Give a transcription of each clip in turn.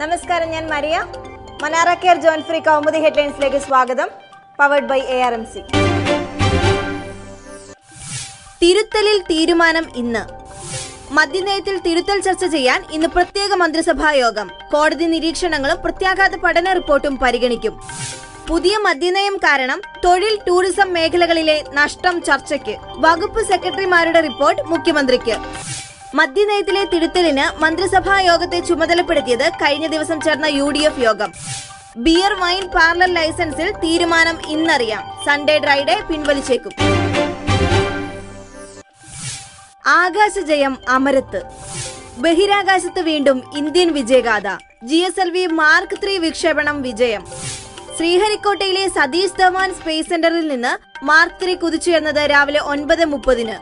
നമസ്കാരം ഞാൻ Maria. Manara care John free Kaumudi ഹെഡ്ലൈൻസിലേക്ക് സ്വാഗതം. Powered by A R M C. തിരുത്തലിൽ തീരുമാനം ഇന്ന്. മദ്യനയത്തിൽ തിരുത്തൽ ചർച്ച ചെയ്യാൻ ഇന്ന് പ്രത്യേക മന്ത്രിസഭാ യോഗം. കോടതി നിരീക്ഷണങ്ങളും പ്രത്യാഘാത പഠന റിപ്പോർട്ടും പരിഗണിക്കും. പുതിയ മദ്യനയം കാരണം തൊഴിൽ ടൂറിസം മേഖലകളിലെ നഷ്ടം ചർച്ചയ്ക്ക്. വകുപ്പ് സെക്രട്ടറിമാരുടെ റിപ്പോർട്ട് മുഖ്യമന്ത്രിക്ക്. മദ്യനയത്തിലെ തിരുത്തലിന് മന്ത്രിസഭാ യോഗത്തെ ചുമതലപ്പെടുത്തിയത് കഴിഞ്ഞ ദിവസം ചേർന്ന യു യോഗം. ബിയർ വൈൻ പാർലർ ലൈസൻസിൽ തീരുമാനം ഇന്നറിയാം. Sunday dry day പിൻവലിച്ചേക്കും. ആകാശജയം അമരത്ത്. ബഹിരാകാശത്ത് വീണ്ടും Indian വിജയഗാഥ. G S L V mark three വിക്ഷേപണം വിജയം. ശ്രീഹരിക്കോട്ടയിലെ സതീഷ് ധവാൻ സ്പേസ് സെന്ററിൽ നിന്ന് മാർക്ക് ത്രീ കുതിച്ചുയർന്നത് രാവിലെ ഒൻപത് മുപ്പതിന്.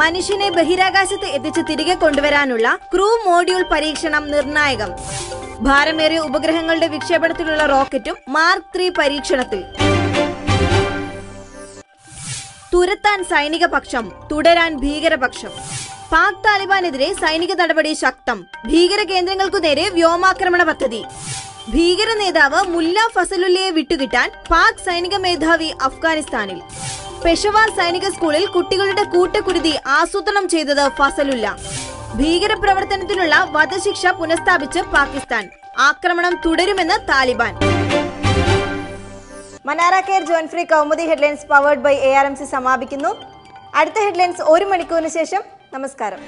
മനുഷ്യനെ ബഹിരാകാശത്ത് എത്തിച്ച് തിരികെ കൊണ്ടുവരാനുള്ള ക്രൂ മോഡ്യൂൾ പരീക്ഷണം നിർണായകം. ഭാരമേറിയ ഉപഗ്രഹങ്ങളുടെ വിക്ഷേപണത്തിലുള്ള റോക്കറ്റും മാർക്ക് ത്രീ പരീക്ഷണത്തിൽ. തുരത്താൻ സൈനിക പക്ഷം തുടരാൻ ഭീകരപക്ഷം പാക് താലിബാനെതിരെ സൈനിക നടപടി ശക്തം. ഭീകര കേന്ദ്രങ്ങൾക്കു നേരെ വ്യോമാക്രമണ പദ്ധതി. ഭീകര നേതാവ് മുല്ല ഫസലുല്ലയെ വിട്ടുകിട്ടാൻ പാക് സൈനിക മേധാവി അഫ്ഗാനിസ്ഥാനിൽ. പെഷവാർ സൈനിക സ്കൂളിൽ കുട്ടികളുടെ കൂട്ടക്കുരുതി ആസൂത്രണം ചെയ്തത് ഫസലുല്ല. ഭീകരപ്രവർത്തനത്തിനുള്ള വധശിക്ഷ പുനഃസ്ഥാപിച്ച് പാകിസ്ഥാൻ. ആക്രമണം തുടരുമെന്ന് Taliban. Manara care John free Kaumudi headlines powered by A R M C സമാപിക്കുന്നു. അടുത്ത ഹെഡ്ലൈൻസ് ഒരു മണിക്കൂറിന് ശേഷം. നമസ്കാരം.